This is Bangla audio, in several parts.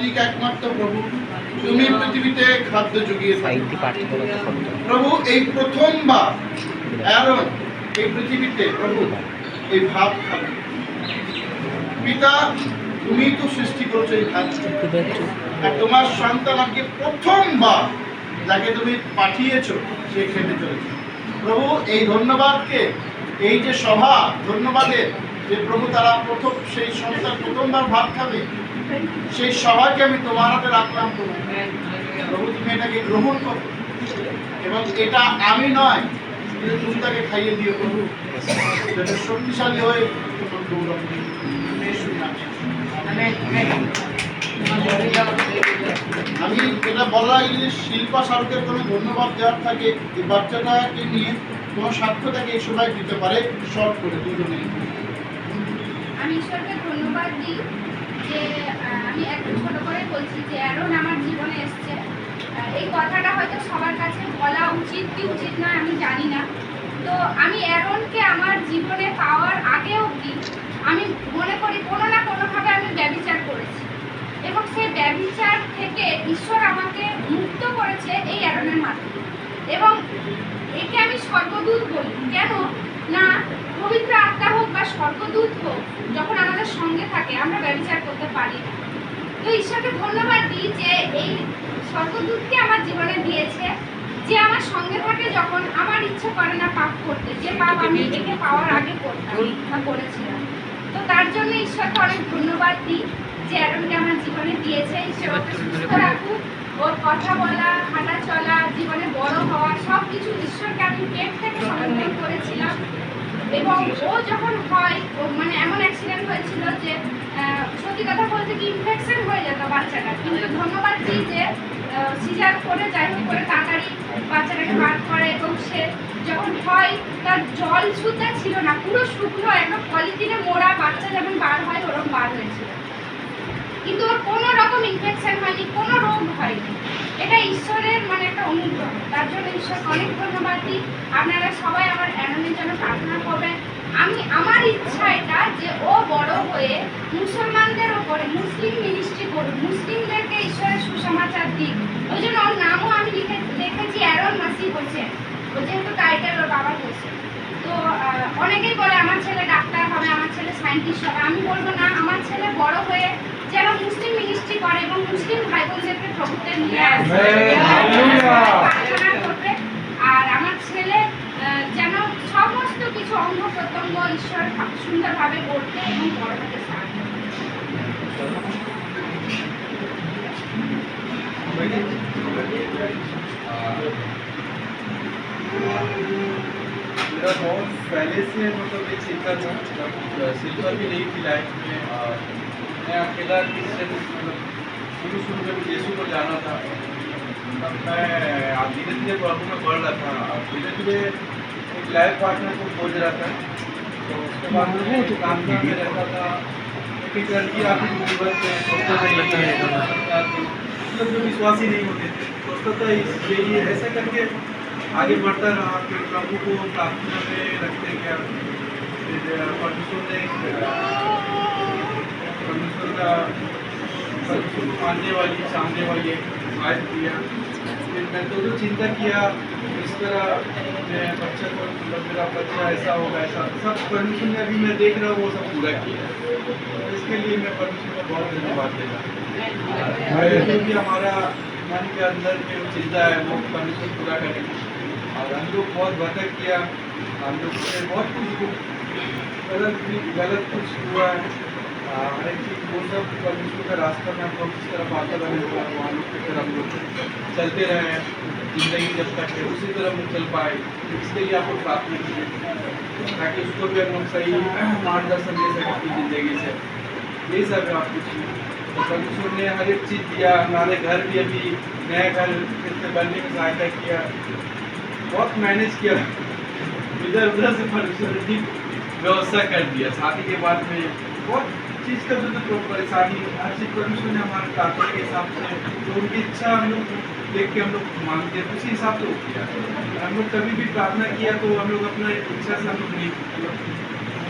মালিক একমাত্র প্রভু। তুমি পৃথিবীতে খাদ্য জুগিয়ে। প্রভু এই প্রথমবার অ্যারন এই পৃথিবীতে প্রভু এই ভাত খাবে। পিতা তুমি তো সৃষ্টি করেছ এই আর তোমার সন্তান আজকে প্রথমবার যাকে তুমি পাঠিয়েছো সে খেতে চলেছে। প্রভু এই ধন্যবাদকে এই যে সভা ধন্যবাদের যে প্রভু তারা প্রথম সেই সন্তান প্রথমবার ভাত খাবে সেই সবাইকে আমি তোমার হাতে রাখলাম প্রভু প্রভু তুমি এটাকে গ্রহণ করো। এবং এটা আমি নয় কিন্তু তুমি তাকে খাইয়ে দিও প্রভু। যাতে শক্তিশালী হয়ে তোমার গৌরব। আমি এটা বলার আগে যদি শিল্পা সারুকের কোনো ধন্যবাদ দেওয়ার থাকে এই বাচ্চাটাকে নিয়ে কোনো সাক্ষ্য তাকে এই সময় দিতে পারে শর্ট করে দুজনেই। আমি ঈশ্বরকে ধন্যবাদ দিই। যে আমি একটু ছোট করে বলছি যে, অ্যারন আমার জীবনে এসছে। এই কথাটা হয়তো সবার কাছে বলা উচিত কি উচিত না আমি জানি না। তো আমি অ্যারনকে আমার জীবনে পাওয়ার আগে অবধি আমি মনে করি কোনো না কোনোভাবে আমি ব্যবিচার করেছি। এবং সেই ব্যবিচার থেকে ঈশ্বর আমাকে মুক্ত করেছে এই অ্যারনের মাধ্যমে। এবং একে আমি স্বর্গদূত বলি। কেন? না পবিত্র আত্মা হোক বা স্বর্গদূত হোক যখন আমাদের সঙ্গে থাকে আমরা ব্যবচার করতে পারি না। তো ঈশ্বরকে ধন্যবাদ দিই যে এই স্বর্গদূতকে আমার জীবনে দিয়েছে যে আমার সঙ্গে থাকে যখন আমার ইচ্ছে করে না পাপ করতে যে পাপ আমি একে পাওয়ার আগে করতাম বা করেছিলাম। তো তার জন্য ঈশ্বরকে অনেক ধন্যবাদ দিই যে অ্যারনকে আমার জীবনে দিয়েছে। ঈশ্বর ওকে সুস্থ রাখুক ওর কথা বলা হাঁটা চলা জীবনে বড় হওয়া সব কিছু ঈশ্বরকে আমি পেট থেকে সমর্পণ করেছিলাম এবং ও যখন হয় মানে এমন অ্যাক্সিডেন্ট হয়েছিল যে সত্যি কথা বলতে কি ইনফেকশন হয়ে যেত বাচ্চাটা কিন্তু ধন্যবাদ দিই যে সিজার করে যাই হোক করে তাড়াতাড়ি বাচ্চাটাকে বার করে এবং সে যখন হয়, তার জল সুদ্ধা ছিল না, পুরো শুকনো, একদম পলিথিনে মোড়া বাচ্চা যেমন বার হয় ওরকম বার হয়েছিল। কিন্তু ওর কোনো রকম ইনফেকশন হয়নি, কোনো রোগ হয়নি। এটা ঈশ্বরের মানে একটা অনুগ্রহ। তার জন্য ঈশ্বরকে অনেক ধন্যবাদ দিই। আপনারা সবাই আমার অ্যাননের জন্য প্রার্থনা করবেন। আমি, আমার ইচ্ছা এটা যে ও বড় হয়ে মুসলমানদের ওপরে, মুসলিম মিনিস্ট্রি করুক, মুসলিমদেরকে ঈশ্বরের সুসমাচার দিক। ওই জন্য ওর নামও আমি লিখে, লিখেছি, অ্যারন মাসি হোসেন ও যেহেতু টাইটেল ওর বাবা হোসেন তো অনেকেই বলে আমার ছেলে ডাক্তার হবে, আমার ছেলে সায়েন্টিস্ট হবে। আমি বলব না, আমার ছেলে বড় হয়ে যেন মুসলিম মিনিস্ট্রি করে এবং মুসলিম ভাই বোনদেরকে প্রভুত্বে নিয়ে আসে প্রার্থনা করবে আর আমার ছেলে আহ, যেন সমস্ত কিছু অঙ্গ প্রত্যঙ্গ ঈশ্বর সুন্দরভাবে করতে এবং বড় হতে সাহায্য করে। मेरा बहुत पहले से मतलब ये चिंता था जब सिल्वर भी नहीं थी लाइफ में और मैं अकेला क्रिश्चियन मतलब शुरू शुरू में यीशु को जाना था। तब मैं धीरे धीरे प्रॉब्लम में बढ़ रहा था। धीरे धीरे एक लाइफ पार्टनर को खोज रहा था। तो उसके बाद मैं काम में रहता था। एक लड़की थी जीवन में सोचता था मतलब जो विश्वासी नहीं होते थे। सोचता था ये ऐसे करके आगे बढ़ता रहा फिर प्रभु को प्रार्थना में रखते गया परमेश्वर ने मानने वाली चाहने वाली आयत किया फिर मैं तो जो चिंता किया, इस तरह मैं बच्चा को मतलब मेरा बच्चा ऐसा होगा, ऐसा। सब परमिशन ने अभी मैं देख रहा हूँ, वो सब पूरा किया तो इसके लिए मैं परमिशन का बहुत धन्यवाद देता क्योंकि हमारा मन के अंदर जो चिंता है, वो परमिशन पूरा करेंगे और हम लोग बहुत भटक किया, हम लोग बहुत कुछ गलत गलत कुछ हुआ है। रास्ता में लोग जिस तरफ़ आता रहे वहाँ की तरफ़ हम लोग चलते रहे ज़िंदगी जब तक है उसी तरह हम चल पाए इसके लिए आपको प्रार्थना कीजिए ताकि उसको भी हम सही मार्गदर्शन दे सकें अपनी ज़िंदगी से यही सब है परमेश्वर ने हर एक चीज़ दिया हमारे घर भी अभी नया घर फिर से बनने में सहायता किया बहुत मैनेज किया इधर उधर से परमेश्वर ने व्यवस्था कर दिया शादी के बाद में बहुत चीज़ का जो तो परेशानी हर चीज़ परमेश्वर ने हमारे प्रार्थना के हिसाब से जो उनकी इच्छा हम लोग देख के हम लोग मांगते हैं, उसी हिसाब से वो किया हम लोग कभी भी प्रार्थना किया तो हम लोग अपना इच्छा से हम लोग नहीं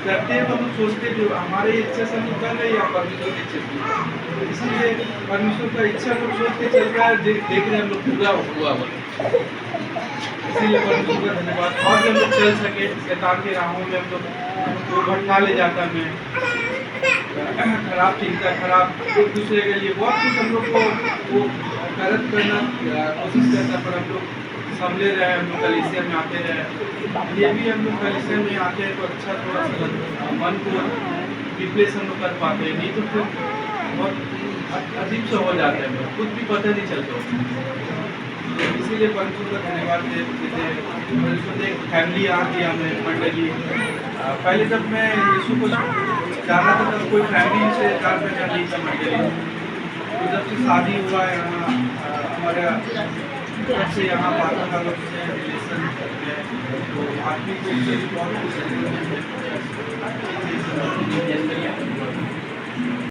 करते हैं तो हम सोचते हैं जो हमारे इच्छा से हम कर रहे हैं परमेश्वर की इच्छा से। इसीलिए परमेश्वर का इच्छा को सोच के चल रहा है देख रहे हैं हम लोग पूरा हुआ हुआ। इसीलिए परमेश्वर का धन्यवाद। और भी हम लोग चल सके, शैतान के राहों में हम लोग भटका ले जाता मैं खराब चिंता, खराब एक दूसरे के लिए बहुत कुछ हम लोग को वो गलत करना कोशिश करता पर हम लोग संभले रहे हम लोग कलिसिया में आते रहे ये भी हम लोग कलिसिया में आते हैं तो अच्छा थोड़ा सा मन को रिप्लेस हम कर पाते हैं। नहीं तो फिर बहुत अजीब सा हो जाता है खुद भी पता नहीं चलता इसीलिए परमेश्वर का धन्यवाद देते हैं। एक फैमिली आ दिया हमें मंडली। पहले जब मैं यीशु को जाना था, तब कोई फैमिली से जान पहचान नहीं था मंडली। तो जब से शादी हुआ है हमारे जब से यहाँ माता का लोग से रिलेशन तो आदमी को